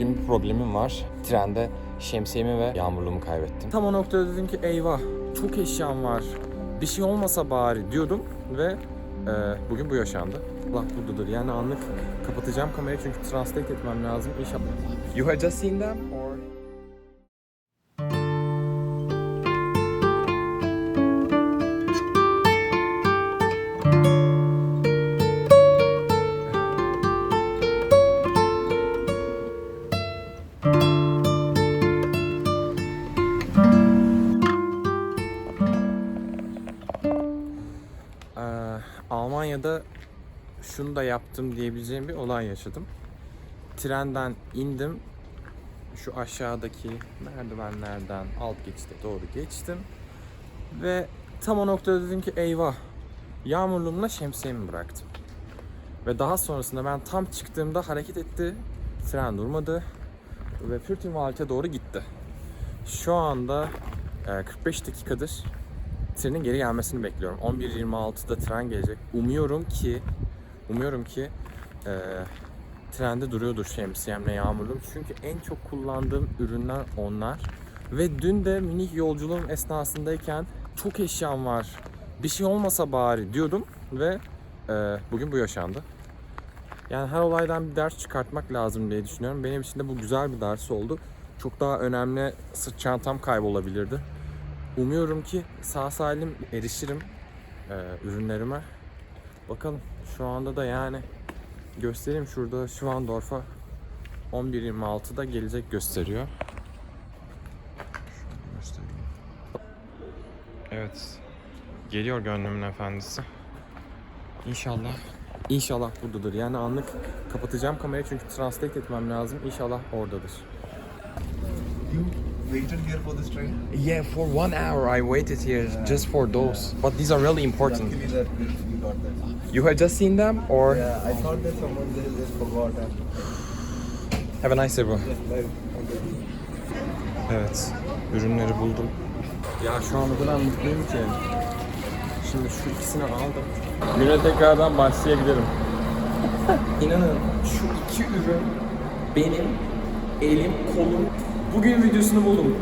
Bugün bir problemim var. Trende şemsiyemi ve yağmurluğumu kaybettim. Tam o noktada dedim ki eyvah çok eşyam var. Bir şey olmasa bari diyordum ve e, bugün bu yaşandı. Allah buradadır. Yani anlık kapatacağım kamerayı çünkü translate etmem lazım. İnşallah. You had just seen them şunu da yaptım diyebileceğim bir olay yaşadım. Trenden indim. Şu aşağıdaki merdivenlerden alt geçite doğru geçtim. Ve tam o noktada dedim ki eyvah yağmurluğumla şemsiyemi bıraktım. Ve daha sonrasında ben tam çıktığımda hareket etti. Tren durmadı. Ve Fürtünwald'e doğru gitti. Şu anda e, 45 dakikadır trenin geri gelmesini bekliyorum. 11.26'da tren gelecek. Umuyorum ki umuyorum ki e, trende duruyordur şemsiyemle yağmurluğum. Çünkü en çok kullandığım ürünler onlar. Ve dün de minik yolculuğum esnasındayken çok eşyam var. Bir şey olmasa bari diyordum ve e, bugün bu yaşandı. Yani her olaydan bir ders çıkartmak lazım diye düşünüyorum. Benim için de bu güzel bir ders oldu. Çok daha önemli sırt çantam kaybolabilirdi. Umuyorum ki sağ salim erişirim e, ürünlerime. Bakalım şu anda da yani göstereyim şurada Schwandorf'a 11.26'da gelecek gösteriyor. Evet. Geliyor gönlümün efendisi. İnşallah. İnşallah buradadır. Yani anlık kapatacağım kamerayı çünkü translate etmem lazım. İnşallah oradadır. You waited here for this train? Yeah, for one hour I waited here just for those. But these are really important. Luckily that we got that. You had just seen them or Yeah, I thought that someone there just forgot and have a nice day bro. just Evet, ürünleri buldum. Ya şu an o kadar mutluyum ki. Şimdi şu ikisini aldım. Güne tekrardan başlayabilirim. İnanın şu iki ürün benim elim, kolum. Bugün videosunu buldum.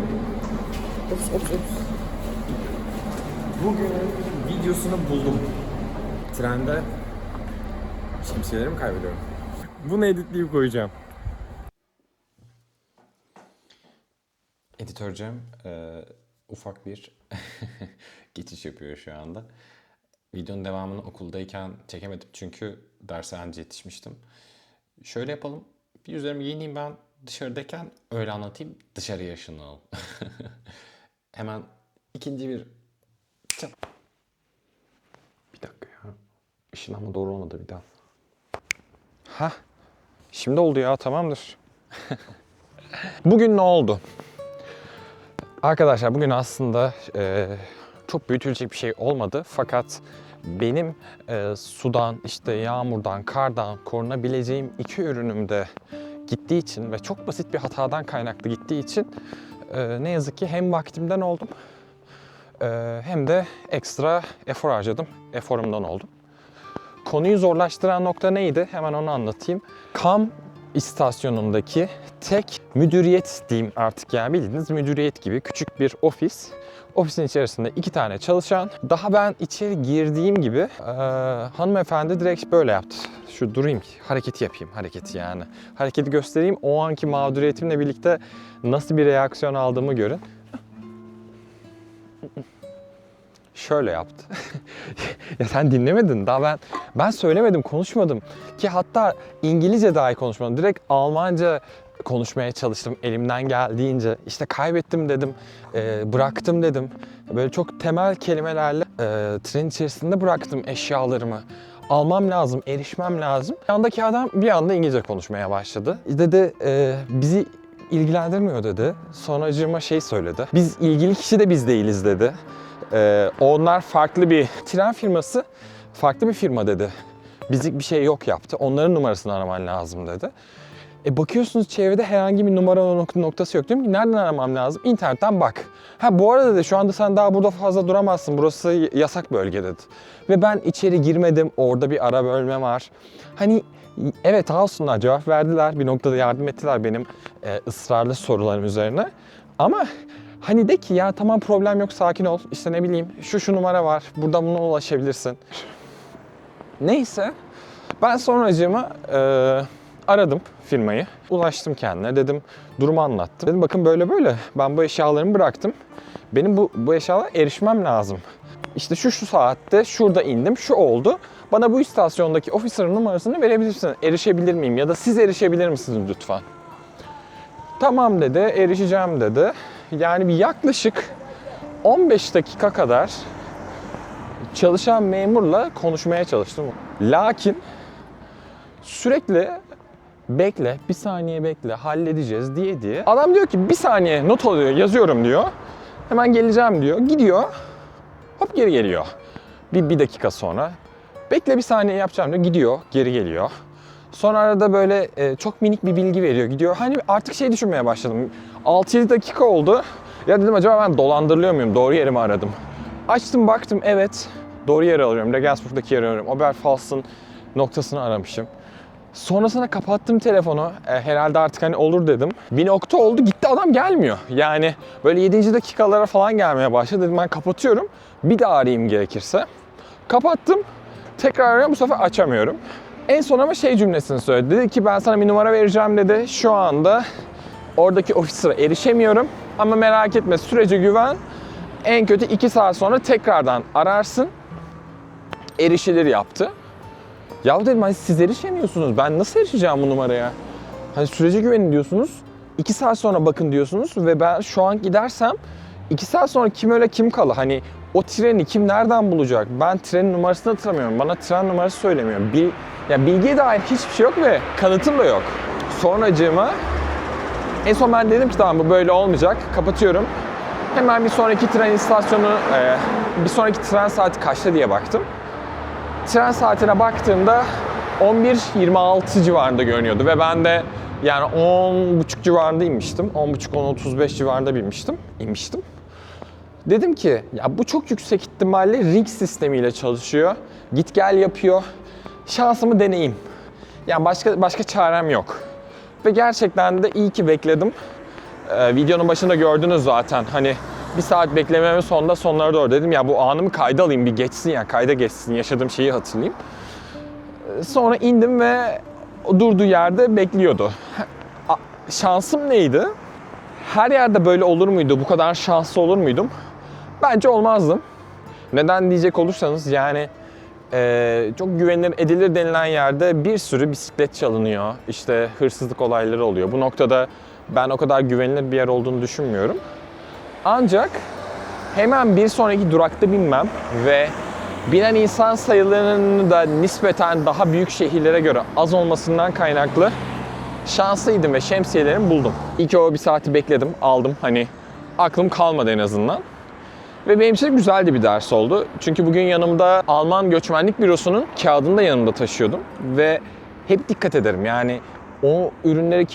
Ops ops ops. Bugünün videosunu buldum. Trende şemsiyelerimi kaybediyorum. Bunu editleyip koyacağım. Editörcüm e, ufak bir geçiş yapıyor şu anda. Videonun devamını okuldayken çekemedim çünkü derse anca yetişmiştim. Şöyle yapalım. Bir üzerime giyineyim ben dışarıdayken öyle anlatayım dışarıya ışınlanalım. Hemen ikinci bir Çat. Ya. Işınlanma doğru olmadı bir daha. Ha. Şimdi oldu ya tamamdır. Bugün ne oldu? Arkadaşlar bugün aslında e, çok büyütülecek bir şey olmadı. Fakat benim e, sudan, işte yağmurdan, kardan korunabileceğim iki ürünüm de gittiği için ve çok basit bir hatadan kaynaklı gittiği için e, ne yazık ki hem vaktimden oldum e, hem de ekstra efor harcadım. Eforumdan oldum. Konuyu zorlaştıran nokta neydi? Hemen onu anlatayım. Kam istasyonundaki tek müdüriyet diyeyim artık yani bildiğiniz müdüriyet gibi küçük bir ofis. Ofisin içerisinde iki tane çalışan. Daha ben içeri girdiğim gibi eee, hanımefendi direkt böyle yaptı. Şu durayım ki hareketi yapayım hareketi yani. Hareketi göstereyim o anki mağduriyetimle birlikte nasıl bir reaksiyon aldığımı görün. Şöyle yaptı. ya sen dinlemedin. Daha ben ben söylemedim, konuşmadım. Ki hatta İngilizce dahi konuşmadım. Direkt Almanca konuşmaya çalıştım elimden geldiğince. İşte kaybettim dedim, e, bıraktım dedim. Böyle çok temel kelimelerle e, tren içerisinde bıraktım eşyalarımı. Almam lazım, erişmem lazım. Yandaki adam bir anda İngilizce konuşmaya başladı. Dedi e, bizi ilgilendirmiyor dedi. Sonracığıma şey söyledi. Biz ilgili kişi de biz değiliz dedi. Ee, onlar farklı bir tren firması, farklı bir firma dedi. Bizlik bir şey yok yaptı. Onların numarasını araman lazım dedi. E bakıyorsunuz çevrede herhangi bir numara nok- noktası yok. Diyorum ki nereden aramam lazım? İnternetten bak. Ha bu arada dedi şu anda sen daha burada fazla duramazsın. Burası yasak bölge dedi. Ve ben içeri girmedim. Orada bir ara bölme var. Hani Evet olsunlar cevap verdiler. Bir noktada yardım ettiler benim e, ısrarlı sorularım üzerine. Ama hani de ki ya tamam problem yok sakin ol. İşte ne bileyim şu şu numara var. Buradan buna ulaşabilirsin. Neyse ben sonracığıma e, aradım firmayı. Ulaştım kendine dedim durumu anlattım. Dedim bakın böyle böyle ben bu eşyalarımı bıraktım. Benim bu, bu eşyalara erişmem lazım. İşte şu şu saatte şurada indim şu oldu. Bana bu istasyondaki officer'ın numarasını verebilirsin. Erişebilir miyim ya da siz erişebilir misiniz lütfen? Tamam dedi, erişeceğim dedi. Yani bir yaklaşık 15 dakika kadar çalışan memurla konuşmaya çalıştım. Lakin sürekli bekle, bir saniye bekle, halledeceğiz diye diye. Adam diyor ki bir saniye not alıyor, yazıyorum diyor. Hemen geleceğim diyor. Gidiyor. Hop geri geliyor. Bir, bir dakika sonra. Bekle bir saniye yapacağım diyor. Gidiyor, geri geliyor. Sonra arada böyle e, çok minik bir bilgi veriyor. Gidiyor. Hani artık şey düşünmeye başladım. 6-7 dakika oldu. Ya dedim acaba ben dolandırılıyor muyum? Doğru yeri mi aradım? Açtım baktım evet. Doğru yeri arıyorum. Regensburg'daki yeri arıyorum. Oberpfalz'ın noktasını aramışım. Sonrasında kapattım telefonu. E, herhalde artık hani olur dedim. Bir nokta oldu gitti adam gelmiyor. Yani böyle 7. dakikalara falan gelmeye başladı. Dedim ben kapatıyorum. Bir daha arayayım gerekirse. Kapattım. Tekrar arıyorum bu sefer açamıyorum. En son ama şey cümlesini söyledi. Dedi ki ben sana bir numara vereceğim dedi. Şu anda oradaki ofisine erişemiyorum. Ama merak etme sürece güven. En kötü 2 saat sonra tekrardan ararsın. Erişilir yaptı. Ya dedim hani siz erişemiyorsunuz. Ben nasıl erişeceğim bu numaraya? Hani sürece güvenin diyorsunuz. 2 saat sonra bakın diyorsunuz ve ben şu an gidersem 2 saat sonra kim öyle kim kalı? Hani o treni kim nereden bulacak? Ben trenin numarasını hatırlamıyorum. Bana tren numarası söylemiyor. Bil, ya bilgiye dair hiçbir şey yok ve kanıtım da yok. Sonracığıma en son ben dedim ki tamam bu böyle olmayacak. Kapatıyorum. Hemen bir sonraki tren istasyonu, e, bir sonraki tren saati kaçta diye baktım. Tren saatine baktığımda 11.26 civarında görünüyordu ve ben de yani 10.30 civarında inmiştim. 10.30-10.35 civarında binmiştim, inmiştim. Dedim ki ya bu çok yüksek ihtimalle ring sistemiyle çalışıyor. Git gel yapıyor. Şansımı deneyeyim. Yani başka başka çarem yok. Ve gerçekten de iyi ki bekledim. Ee, videonun başında gördünüz zaten. Hani bir saat beklememin sonunda sonlara doğru dedim ya bu anımı kayda alayım bir geçsin ya kayda geçsin yaşadığım şeyi hatırlayayım. Ee, Sonra indim ve durduğu yerde bekliyordu. Şansım neydi? Her yerde böyle olur muydu? Bu kadar şanslı olur muydum? Bence olmazdım. Neden diyecek olursanız yani eee, çok güvenilir edilir denilen yerde bir sürü bisiklet çalınıyor. İşte hırsızlık olayları oluyor. Bu noktada ben o kadar güvenilir bir yer olduğunu düşünmüyorum. Ancak hemen bir sonraki durakta binmem ve binen insan sayılarının da nispeten daha büyük şehirlere göre az olmasından kaynaklı şanslıydım ve şemsiyelerimi buldum. İlk o bir saati bekledim, aldım. Hani aklım kalmadı en azından. Ve benim için de güzel de bir ders oldu. Çünkü bugün yanımda Alman Göçmenlik Bürosu'nun kağıdını da yanımda taşıyordum. Ve hep dikkat ederim. Yani o ürünleri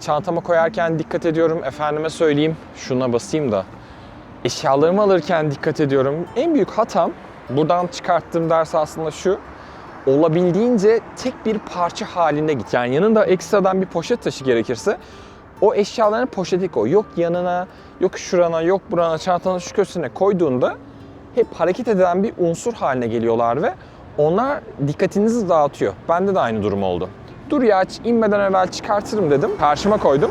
çantama koyarken dikkat ediyorum. Efendime söyleyeyim, şuna basayım da. Eşyalarımı alırken dikkat ediyorum. En büyük hatam, buradan çıkarttığım ders aslında şu. Olabildiğince tek bir parça halinde git. Yani yanında ekstradan bir poşet taşı gerekirse o eşyalarını poşete koy. Yok yanına, yok şurana, yok burana, çantanın şu köşesine koyduğunda hep hareket eden bir unsur haline geliyorlar ve onlar dikkatinizi dağıtıyor. Bende de aynı durum oldu. Dur ya inmeden evvel çıkartırım dedim. Karşıma koydum.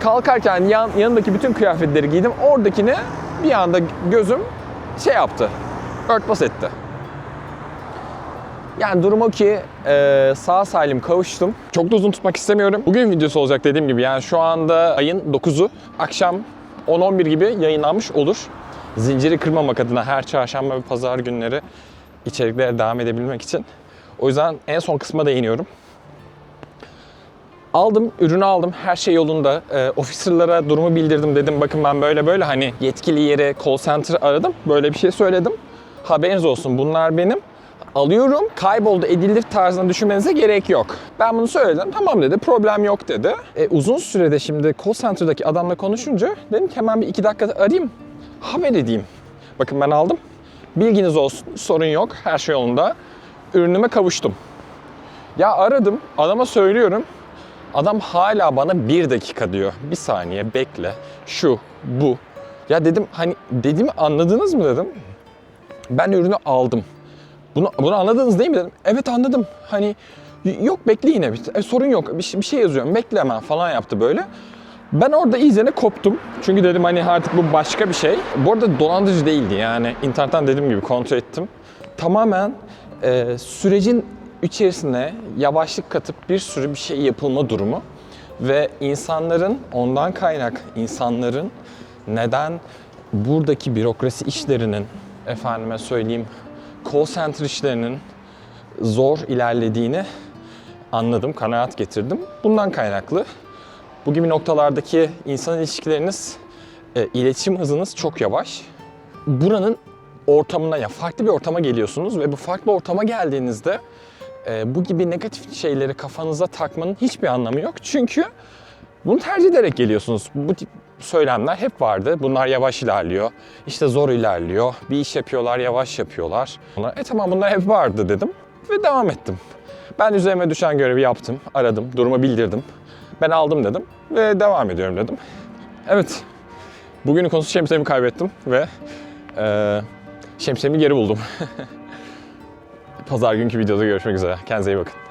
Kalkarken yan, yanındaki bütün kıyafetleri giydim. Oradakini bir anda gözüm şey yaptı. Örtbas etti. Yani durum o ki e, sağ salim kavuştum. Çok da uzun tutmak istemiyorum. Bugün videosu olacak dediğim gibi. Yani şu anda ayın 9'u. Akşam 10-11 gibi yayınlanmış olur. Zinciri kırmamak adına her çarşamba ve pazar günleri içeriklere devam edebilmek için. O yüzden en son kısma değiniyorum. Aldım, ürünü aldım. Her şey yolunda. E, officer'lara durumu bildirdim. Dedim bakın ben böyle böyle hani yetkili yere call center aradım. Böyle bir şey söyledim. Haberiniz olsun bunlar benim. Alıyorum. Kayboldu, edildi tarzında düşünmenize gerek yok. Ben bunu söyledim. Tamam dedi. Problem yok dedi. E, uzun sürede şimdi call center'daki adamla konuşunca dedim ki hemen bir iki dakika arayayım. Haber edeyim. Bakın ben aldım. Bilginiz olsun. Sorun yok. Her şey yolunda. Ürünüme kavuştum. Ya aradım, adama söylüyorum. Adam hala bana bir dakika diyor. Bir saniye bekle. Şu, bu. Ya dedim hani dediğimi anladınız mı dedim. Ben ürünü aldım. Bunu, bunu anladınız değil mi dedim. Evet anladım. Hani yok bekle yine. E, sorun yok. Bir, bir şey yazıyorum. Bekle hemen falan yaptı böyle. Ben orada iyicene koptum. Çünkü dedim hani artık bu başka bir şey. Bu arada dolandırıcı değildi yani. internetten dediğim gibi kontrol ettim. Tamamen e, sürecin içerisine yavaşlık katıp bir sürü bir şey yapılma durumu. Ve insanların ondan kaynak insanların neden buradaki bürokrasi işlerinin efendime söyleyeyim call center işlerinin zor ilerlediğini anladım, kanaat getirdim. Bundan kaynaklı bu gibi noktalardaki insan ilişkileriniz, e, iletişim hızınız çok yavaş. Buranın ortamına ya farklı bir ortama geliyorsunuz ve bu farklı ortama geldiğinizde e, bu gibi negatif şeyleri kafanıza takmanın hiçbir anlamı yok. Çünkü bunu tercih ederek geliyorsunuz. Bu tip söylemler hep vardı. Bunlar yavaş ilerliyor. İşte zor ilerliyor. Bir iş yapıyorlar, yavaş yapıyorlar. Bunlar, e tamam bunlar hep vardı dedim ve devam ettim. Ben üzerime düşen görevi yaptım, aradım, durumu bildirdim. Ben aldım dedim ve devam ediyorum dedim. Evet, bugünün konusu şemsiyemi kaybettim ve e, şemsiyemi geri buldum. Pazar günkü videoda görüşmek üzere. Kendinize iyi bakın.